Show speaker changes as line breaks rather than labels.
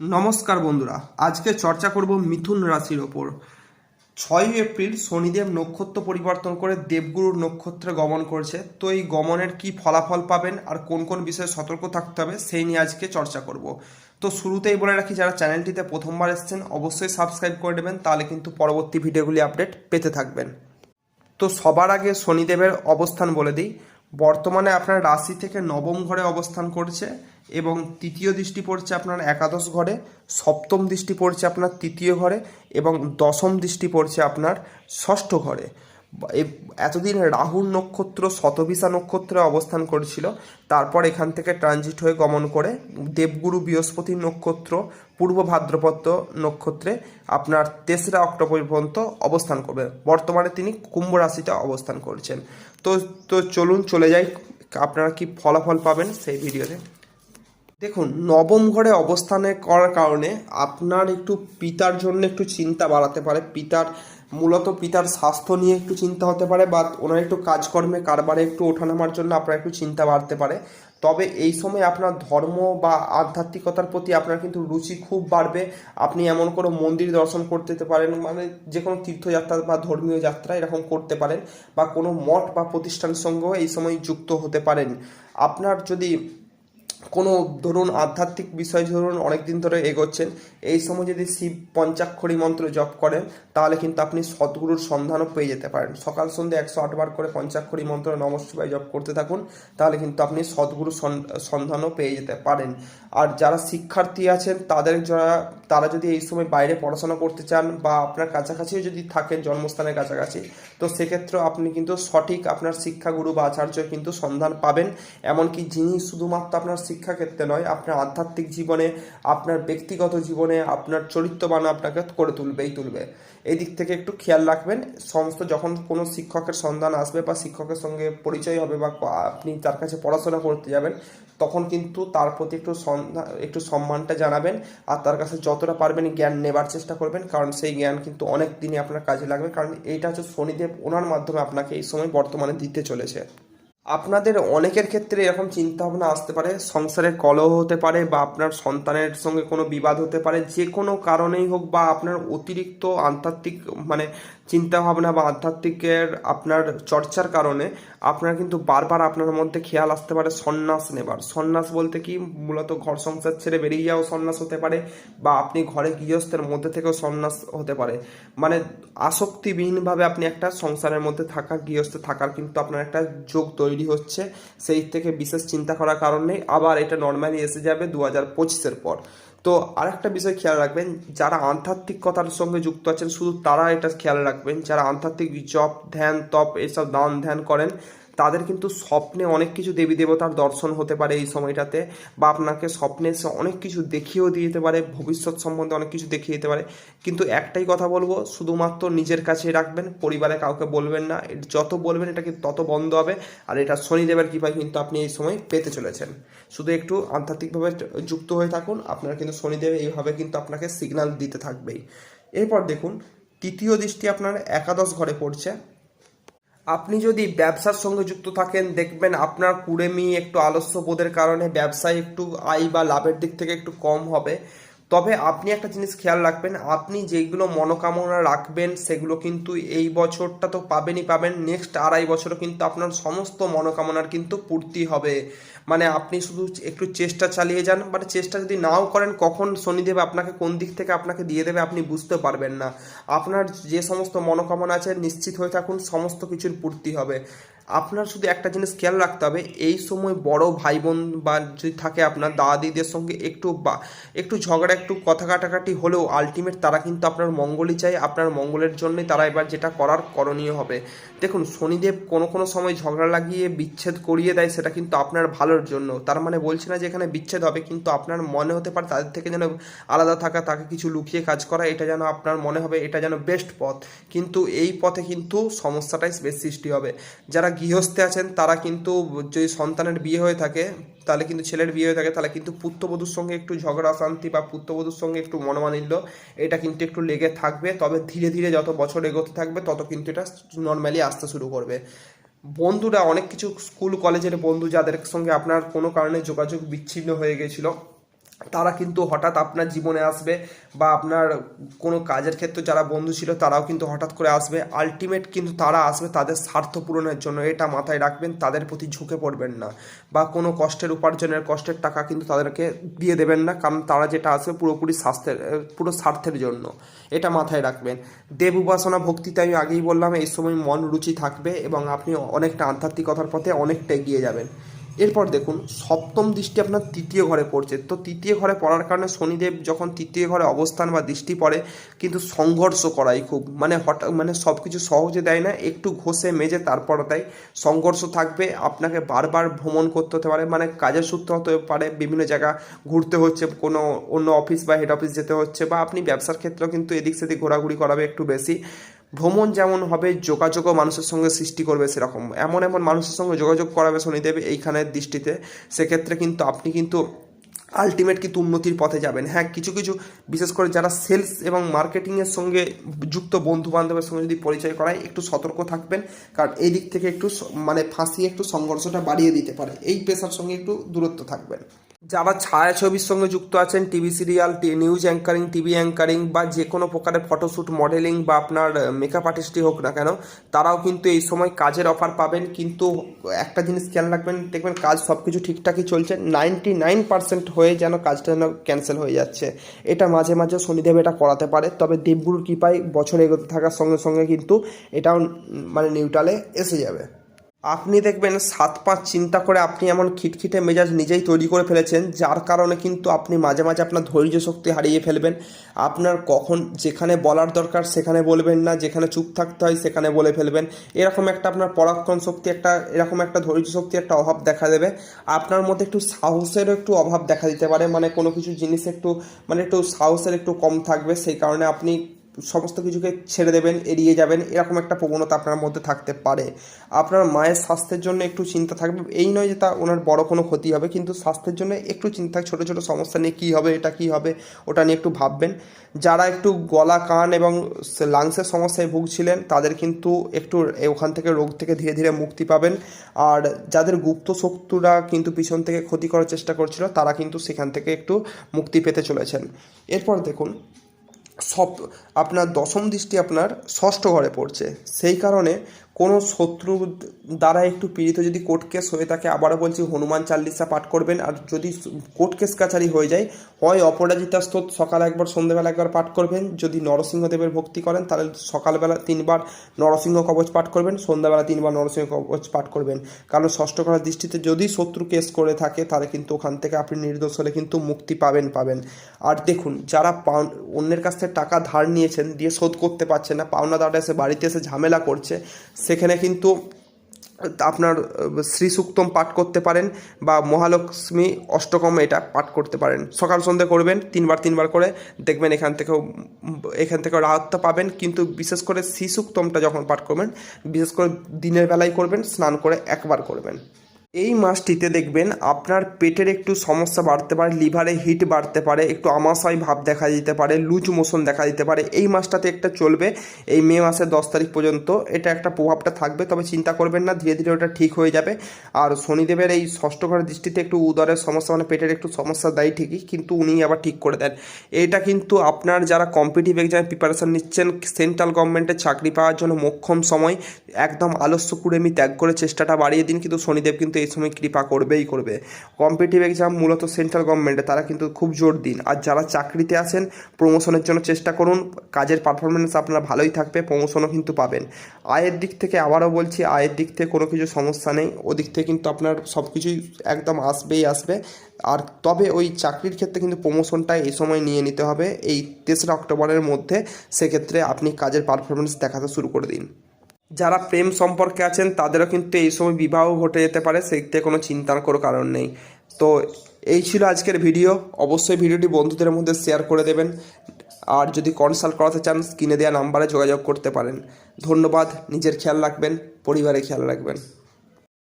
নমস্কার বন্ধুরা, আজকে চর্চা করব মিথুন রাশির ওপর। ছয়ই এপ্রিল শনিদেব নক্ষত্র পরিবর্তন করে দেবগুরুর নক্ষত্রে গমন করছে। তো এই গমনের কি ফলাফল পাবেন আর কোন কোন বিষয়ে সতর্ক থাকতে হবে সেই নিয়ে আজকে চর্চা করব। তো শুরুতেই বলে রাখি, যারা চ্যানেলটিতে প্রথমবার এসছেন, অবশ্যই সাবস্ক্রাইব করে নেবেন, তাহলে কিন্তু পরবর্তী ভিডিওগুলি আপডেট পেতে থাকবেন। তো সবার আগে শনিদেবের অবস্থান বলে দিই। বর্তমানে আপনার রাশি থেকে নবম ঘরে অবস্থান করছে এবং তৃতীয় দৃষ্টি পড়ছে আপনার একাদশ ঘরে, সপ্তম দৃষ্টি পড়ছে আপনার তৃতীয় ঘরে এবং দশম দৃষ্টি পড়ছে আপনার ষষ্ঠ ঘরে। এতদিন রাহুর নক্ষত্র শতবিশা নক্ষত্রে অবস্থান করেছিল, তারপর এখান থেকে ট্রানজিট হয়ে গমন করে দেবগুরু বৃহস্পতি নক্ষত্র, পূর্ব ভাদ্রপত্র নক্ষত্রে আপনার তেসরা অক্টোবর পর্যন্ত অবস্থান করবে। বর্তমানে তিনি কুম্ভ রাশিতে অবস্থান করছেন। তো তো চলুন চলে যাই। আপনারা কি ফলাফল পাবেন সেই ভিডিওতে? দেখুন, নবম ঘরে অবস্থানে করার কারণে আপনার একটু পিতার জন্য একটু চিন্তা বাড়াতে পারে। পিতার, মূলত পিতার স্বাস্থ্য নিয়ে একটু চিন্তা হতে পারে বা ওনার একটু কাজকর্মে কারবারে একটু ওঠানামার জন্য আপনার একটু চিন্তা বাড়তে পারে। তবে এই সময় আপনার ধর্ম বা আধ্যাত্মিকতার প্রতি আপনার কিন্তু রুচি খুব বাড়বে। আপনি এমন কোনো মন্দির দর্শন করতে পারেন মানে যে কোনো তীর্থযাত্রা বা ধর্মীয় যাত্রা এরকম করতে পারেন বা কোনো মঠ বা প্রতিষ্ঠান সঙ্গেও এই সময় যুক্ত হতে পারেন। আপনার যদি কোনো ধরুন আধ্যাত্মিক বিষয় ধরুন অনেক দিন ধরে এগোচ্ছেন এই সময় যদি শিব পঞ্চাক্ষরী মন্ত্র জপ করেন, তাহলে কিন্তু আপনি সদ্গুরুর সন্ধানও পেয়ে যেতে পারেন। সকাল সন্ধ্যে একশো আটবার করে পঞ্চাক্ষরী মন্ত্র নমস্কার জপ করতে থাকুন, তাহলে কিন্তু আপনি সদ্গুরু সন- সন্ধানও পেয়ে যেতে পারেন। আর যারা শিক্ষার্থী আছেন, তাদের যারা, তারা যদি এই সময় বাইরে পড়াশোনা করতে চান বা আপনার কাছাকাছিও যদি থাকেন, জন্মস্থানের কাছাকাছি, তো সেক্ষেত্রে আপনি কিন্তু সঠিক আপনার শিক্ষাগুরু বা আচার্য কিন্তু সন্ধান পাবেন। এমনকি যিনি শুধুমাত্র আপনার শিক্ষাক্ষেত্রে নয়, আপনার আধ্যাত্মিক জীবনে, আপনার ব্যক্তিগত জীবনে, আপনার চরিত্রবান আপনাকে করে তুলবেই তুলবে। এই দিক থেকে একটু খেয়াল রাখবেন, সমস্ত যখন কোনো শিক্ষকের সন্ধান আসবে বা শিক্ষকের সঙ্গে পরিচয় হবে বা আপনি তার কাছে পড়াশোনা করতে যাবেন, তখন কিন্তু তার প্রতি একটু সন্ধান একটু সম্মানটা জানাবেন আর তার কাছে যতটা পারবেন জ্ঞান নেবার চেষ্টা করবেন, কারণ সেই জ্ঞান কিন্তু অনেক দিনই আপনার কাজে লাগবে। কারণ এইটা হচ্ছে শনিদেব ওনার মাধ্যমে আপনাকে এই সময় বর্তমানে দিতে চলেছে। আপনাদের অনেকের ক্ষেত্রে এরকম চিন্তা ভাবনা আসতে পারে, সংসারে কলহ হতে পারে বা আপনার সন্তানের সঙ্গে কোনো বিবাদ হতে পারে, যে কোনো কারণেই হোক বা আপনার অতিরিক্ত আধ্যাত্মিক মানে চিন্তা ভাবনা বা আধ্যাত্মিকের আপনার চর্চার কারণে আপনার কিন্তু বারবার আপনার মধ্যে খেয়াল আসতে পারে সন্ন্যাস নেবার। সন্ন্যাস বলতে কি? মূলত ঘর সংসার ছেড়ে বেরিয়ে যাওয়া সন্ন্যাস হতে পারে বা আপনি ঘরে গৃহস্থের মধ্যে থেকেও সন্ন্যাস হতে পারে। মানে আসক্তিবিহীনভাবে আপনি একটা সংসারের মধ্যে থাকা, গৃহস্থে থাকার কিন্তু আপনার একটা যোগ তৈরি হচ্ছে, সেই থেকে বিশেষ চিন্তা করার কারণ নেই। আবার এটা নর্মালি এসে যাবে দু হাজার পঁচিশের পর। তো আরেকটা বিষয় খেয়াল রাখবেন, যারা আধ্যাত্মিকতার সঙ্গে যুক্ত আছেন, শুধু তারা এটা খেয়াল রাখবেন, যারা আধ্যাত্মিক জপ, ধ্যান, তপ, এসব দান ধ্যান করেন তাদের কিন্তু স্বপ্নে অনেক কিছু দেবী দেবতার দর্শন হতে পারে এই সময়টাতে, বা আপনাকে স্বপ্নে সে অনেক কিছু দেখিয়েও দিয়ে যেতে পারে, ভবিষ্যৎ সম্বন্ধে অনেক কিছু দেখিয়ে দিতে পারে। কিন্তু একটাই কথা বলব, শুধুমাত্র নিজের কাছেই রাখবেন, পরিবারে কাউকে বলবেন না যত বলবেন এটা কিন্তু তত বন্ধ হবে, আর এটা শনিদেবের কৃপায় কিন্তু আপনি এই সময় পেতে চলেছেন। শুধু একটু আধ্যাত্মিকভাবে যুক্ত হয়ে থাকুন, আপনার কিন্তু শনিদেব এইভাবে কিন্তু আপনাকে সিগন্যাল দিতে থাকবেই। এরপর দেখুন, তৃতীয় দৃষ্টি আপনার একাদশ ঘরে পড়ছে আপনি যদি ব্যবসার সঙ্গে যুক্ত থাকেন, দেখবেন আপনার কুড়েমি একটু আলস্যবোধের কারণে ব্যবসায় একটু আয় বা লাভের দিক থেকে একটু কম হবে। তবে আপনি একটা জিনিস খেয়াল রাখবেন, আপনি যেগুলো মনোকামনা রাখবেন, সেগুলো কিন্তু এই বছরটা তো পাবেনই পাবেন নেক্সট আড়াই বছরও কিন্তু আপনার সমস্ত মনোকামনার কিন্তু পূর্তি হবে। মানে আপনি শুধু একটু চেষ্টা চালিয়ে যান বাট চেষ্টা যদি নাও করেন, কখন শনিদেব আপনাকে কোন দিক থেকে আপনাকে দিয়ে দেবে আপনি বুঝতে পারবেন না। আপনার যে সমস্ত মনোকামনা আছে, নিশ্চিত হয়ে থাকুন, সমস্ত কিছুর পূর্তি হবে। আপনার শুধু একটা জিনিস খেয়াল রাখতে হবে, এই সময় বড় ভাই বোন বা যদি থাকে আপনার দাদা দিদিদের সঙ্গে একটু বা, একটু ঝগড়া, একটু কথা কাটাকাটি হলেও আলটিমেট তারা কিন্তু আপনার মঙ্গলই চায়, আপনার মঙ্গলের জন্যই তারা এবার যেটা করার করণীয় হবে। দেখুন, শনিদেব কোনো কোনো সময় ঝগড়া লাগিয়ে বিচ্ছেদ করিয়ে দেয়, সেটা কিন্তু আপনার ভালোর জন্য। তার মানে বলছে না যে এখানে বিচ্ছেদ হবে, কিন্তু আপনার মনে হতে পারে তাদের থেকে যেন আলাদা থাকা, তাকে কিছু লুকিয়ে কাজ করা, এটা যেন আপনার মনে হবে এটা যেন বেস্ট পথ। কিন্তু এই পথে কিন্তু সমস্যাটাই বেশ সৃষ্টি হবে। যারা গৃহস্থে আছেন, তারা কিন্তু যদি সন্তানের বিয়ে হয়ে থাকে, তাহলে কিন্তু ছেলের বিয়ে হয়ে থাকে, তাহলে কিন্তু পুত্রবধূর সঙ্গে একটু ঝগড়া অশান্তি বা পুত্রবধূর সঙ্গে একটু মনোমালিন্য, এটা কিন্তু একটু লেগে থাকবে। তবে ধীরে ধীরে যত বছর এগোতে থাকবে, তত কিন্তু এটা নর্মালি আসতে শুরু করবে। বন্ধুরা, অনেক কিছু স্কুল, কলেজের বন্ধু যাদের সঙ্গে আপনার কোনো কারণে যোগাযোগ বিচ্ছিন্ন হয়ে গেছিল তারা কিন্তু হঠাৎ আপনার জীবনে আসবে বা আপনার কোনো কাজের ক্ষেত্রে যারা বন্ধু ছিল তারাও কিন্তু হঠাৎ করে আসবে। আলটিমেট কিন্তু তারা আসবে তাদের স্বার্থ পূরণের জন্য। এটা মাথায় রাখবেন, তাদের প্রতি ঝুঁকে পড়বেন না বা কোনো কষ্টের উপার্জনের, কষ্টের টাকা কিন্তু তাদেরকে দিয়ে দেবেন না। কারণ তারা যেটা আসবে পুরোপুরি স্বাস্থ্যের, পুরো স্বার্থের জন্য। এটা মাথায় রাখবেন। দেব উপাসনা ভক্তিতে আমি আগেই বললাম, এই সময় মন রুচি থাকবে এবং আপনি অনেকটা আধ্যাত্মিকতার পথে অনেকটা এগিয়ে যাবেন। এরপর দেখুন, সপ্তম দৃষ্টি আপনার তৃতীয় ঘরে পড়ছে। তো তৃতীয় ঘরে পড়ার কারণে শনিদেব যখন তৃতীয় ঘরে অবস্থান বা দৃষ্টি পড়ে, কিন্তু সংঘর্ষ করাই খুব মানে হঠাৎ মানে সব কিছু সহজে দেয় না, একটু ঘষে মেজে তারপর দেয়। সংঘর্ষ থাকবে, আপনাকে বারবার ভ্রমণ করতে হতে পারে মানে কাজের সূত্র হতে পারে, বিভিন্ন জায়গা ঘুরতে হচ্ছে, কোনো অন্য অফিস বা হেড অফিস যেতে হচ্ছে, বা আপনি ব্যবসার ক্ষেত্রেও কিন্তু এদিক সেদিক ঘোরাঘুরি করাবে একটু বেশি। ভ্রমণ যেমন হবে, যোগাযোগও মানুষের সঙ্গে সৃষ্টি করবে সেরকম। এমন এমন মানুষের সঙ্গে যোগাযোগ করাবে শনিদেব এইখানের দৃষ্টিতে। সেক্ষেত্রে কিন্তু আপনি কিন্তু আলটিমেট কিন্তু উন্নতির পথে যাবেন। হ্যাঁ কিছু কিছু, বিশেষ করে যারা সেলস এবং মার্কেটিংয়ের সঙ্গে যুক্ত বন্ধু বান্ধবের সঙ্গে যদি পরিচয় করায়, একটু সতর্ক থাকবেন। কারণ এই দিক থেকে একটু মানে ফাঁসিয়ে একটু সংঘর্ষটা বাড়িয়ে দিতে পারে। এই পেশার সঙ্গে একটু দূরত্ব থাকবেন। যারা ছায়াছবির সঙ্গে যুক্ত আছেন TV serial news anchoring, TV anchoring বা যে কোনো প্রকারের ফটোশ্যুট, মডেলিং বা আপনার মেকআপ আর্টিস্টই হোক না কেন, তারাও কিন্তু এই সময় কাজের অফার পাবেন। কিন্তু একটা জিনিস খেয়াল রাখবেন, দেখবেন কাজ সব কিছু ঠিকঠাকই চলছে। নাইনটি নাইন পার্সেন্ট হয়ে যেন কাজটা যেন ক্যান্সেল হয়ে যাচ্ছে। এটা মাঝে মাঝে শনিদেব এটা করাতে পারে। তবে দেবগুরুর কৃপায় বছর এগোতে থাকার সঙ্গে সঙ্গে কিন্তু এটাও মানে নিউট্রালে এসে যাবে। আপনি দেখবেন সাত পাঁচ চিন্তা করে আপনি এমন খিটখিটে মেজাজ নিজেই তৈরি করে ফেলেছেন, যার কারণে কিন্তু আপনি মাঝে মাঝে আপনার ধৈর্য শক্তি হারিয়ে ফেলবেন। আপনার কখন যেখানে বলার দরকার সেখানে বলবেন না, যেখানে চুপ থাকতে হয় সেখানে বলে ফেলবেন। এরকম একটা আপনার পরাক্রম শক্তি, একটা এরকম একটা ধৈর্য শক্তি, একটা অভাব দেখা দেবে। আপনার মধ্যে একটু সাহসেরও একটু অভাব দেখা দিতে পারে মানে কোনো কিছু জিনিস একটু মানে একটু সাহসের একটু কম থাকবে, সেই কারণে আপনি সমস্ত কিছুকে ছেড়ে দেবেন, এড়িয়ে যাবেন, এরকম একটা প্রবণতা আপনার মধ্যে থাকতে পারে। আপনার মায়ের স্বাস্থ্যের জন্য একটু চিন্তা থাকবে, এই নয় যে তা ওনার বড় কোনো ক্ষতি হবে, কিন্তু স্বাস্থ্যের জন্য একটু চিন্তা থাক, ছোটো ছোটো সমস্যা নিয়ে কী হবে, এটা কী হবে, ওটা নিয়ে একটু ভাববেন। যারা একটু গলা, কান এবং লাংসের সমস্যায় ভুগছিলেন, তাদের কিন্তু একটু ওখান থেকে রোগ থেকে ধীরে ধীরে মুক্তি পাবেন। আর যাদের গুপ্ত শত্রুরা কিন্তু পিছন থেকে ক্ষতি করার চেষ্টা করছিল, তারা কিন্তু সেখান থেকে একটু মুক্তি পেতে চলেছেন। এরপর দেখুন সব আপনার দশম দৃষ্টি আপনার ষষ্ঠ ঘরে পড়ছে। সেই কারণে কোনো শত্রু দ্বারা একটু পীড়িত যদি কোর্ট কেস হয়ে থাকে, আবারও বলছি, হনুমান চাল্লিশা পাঠ করবেন। আর যদি কোর্ট কেস কাছারি হয়ে যায়, হয় অপরাজিতা স্তোত, সকালে একবার সন্ধ্যেবেলা একবার পাঠ করবেন। যদি নরসিংহদেবের ভক্তি করেন, তাহলে সকালবেলা তিনবার নরসিংহ কবচ পাঠ করবেন সন্ধ্যাবেলা তিনবার নরসিংহ কবচ পাঠ করবেন। কারণ ষষ্ঠ ঘরের দৃষ্টিতে যদি শত্রু কেস করে থাকে, তাহলে কিন্তু ওখান থেকে আপনি নির্দোষ হলে কিন্তু মুক্তি পাবেন পাবেন। আর দেখুন, যারা অন্যের কাছ থেকে টাকা ধার নিয়েছেন, দিয়ে শোধ করতে পারছে না পাওনাদারটা এসে বাড়িতে এসে ঝামেলা করছে সেখানে কিন্তু আপনার শ্রীসুক্তম শ্রী সুক্তম পাঠ করতে পারেন বা মহালক্ষ্মী অষ্টকম এটা পাঠ করতে পারেন। সকাল সন্ধ্যে করবেন, তিনবার তিনবার করে দেখবেন এখান থেকেও এখান থেকেও রাহতটা পাবেন। কিন্তু বিশেষ করে শ্রীসুক্তমটা যখন পাঠ করবেন, বিশেষ করে দিনের বেলায় করবেন, স্নান করে একবার করবেন। এই মাসটিতে দেখবেন আপনার পেটের একটু সমস্যা বাড়তে পারে, লিভারে হিট বাড়তে পারে, একটু আমাশয় ভাব দেখা দিতে পারে, লুজ মোশন দেখা দিতে পারে। এই মাসটাতে একটা চলবে, এই মে মাসের দশ তারিখ পর্যন্ত। এটা একটা প্রভাবটা থাকবে, তবে চিন্তা করবেন না, ধীরে ধীরে ওটা ঠিক হয়ে যাবে। আর শনিদেবের এই ষষ্ঠ ঘরের দৃষ্টিতে একটু উদরের সমস্যা মানে পেটের একটু সমস্যা দেয় ঠিকই, কিন্তু উনি আবার ঠিক করে দেন। এটা কিন্তু আপনার যারা কম্পিটিভ এক্সামে প্রিপারেশন নিচ্ছেন সেন্ট্রাল গভর্নমেন্টের চাকরি পাওয়ার জন্য মোক্ষম সময়, একদম আলস্য কুড়েমি ত্যাগ করে চেষ্টাটা বাড়িয়ে দিন, কিন্তু শনিদেব কিন্তু এই সময় কৃপা করবেই করবে। কম্পিটিভ এক্সাম মূলত সেন্ট্রাল গভর্নমেন্টে তারা কিন্তু খুব জোর দিন। আর যারা চাকরিতে আছেন প্রমোশনের জন্য চেষ্টা করুন। কাজের পারফরমেন্স আপনার ভালোই থাকবে প্রমোশনও কিন্তু পাবেন। আয়ের দিক থেকে আবারও বলছি, আয়ের দিক থেকে কোনো কিছু সমস্যা নেই। ওদিক থেকে কিন্তু আপনার সব কিছুই একদম আসবেই আসবে। আর তবে ওই চাকরির ক্ষেত্রে কিন্তু প্রমোশনটা এই সময় নিয়ে নিতে হবে। এই তেসরা অক্টোবরের মধ্যে সেক্ষেত্রে আপনি কাজের পারফরমেন্স দেখাতে শুরু করে দিন। যারা প্রেম সম্পর্কে আছেন, তাদেরও কিন্তু এই সময় বিবাহ ঘটে যেতে পারে, সেই থেকে কোনো চিন্তার কোনো কারণ নেই। তো এই ছিল আজকের ভিডিও। অবশ্যই ভিডিওটি বন্ধুদের মধ্যে শেয়ার করে দেবেন। আর যদি কনসাল্ট করাতে চান, স্ক্রিনে দেওয়া নাম্বারে যোগাযোগ করতে পারেন। ধন্যবাদ, নিজের খেয়াল রাখবেন পরিবারে খেয়াল রাখবেন।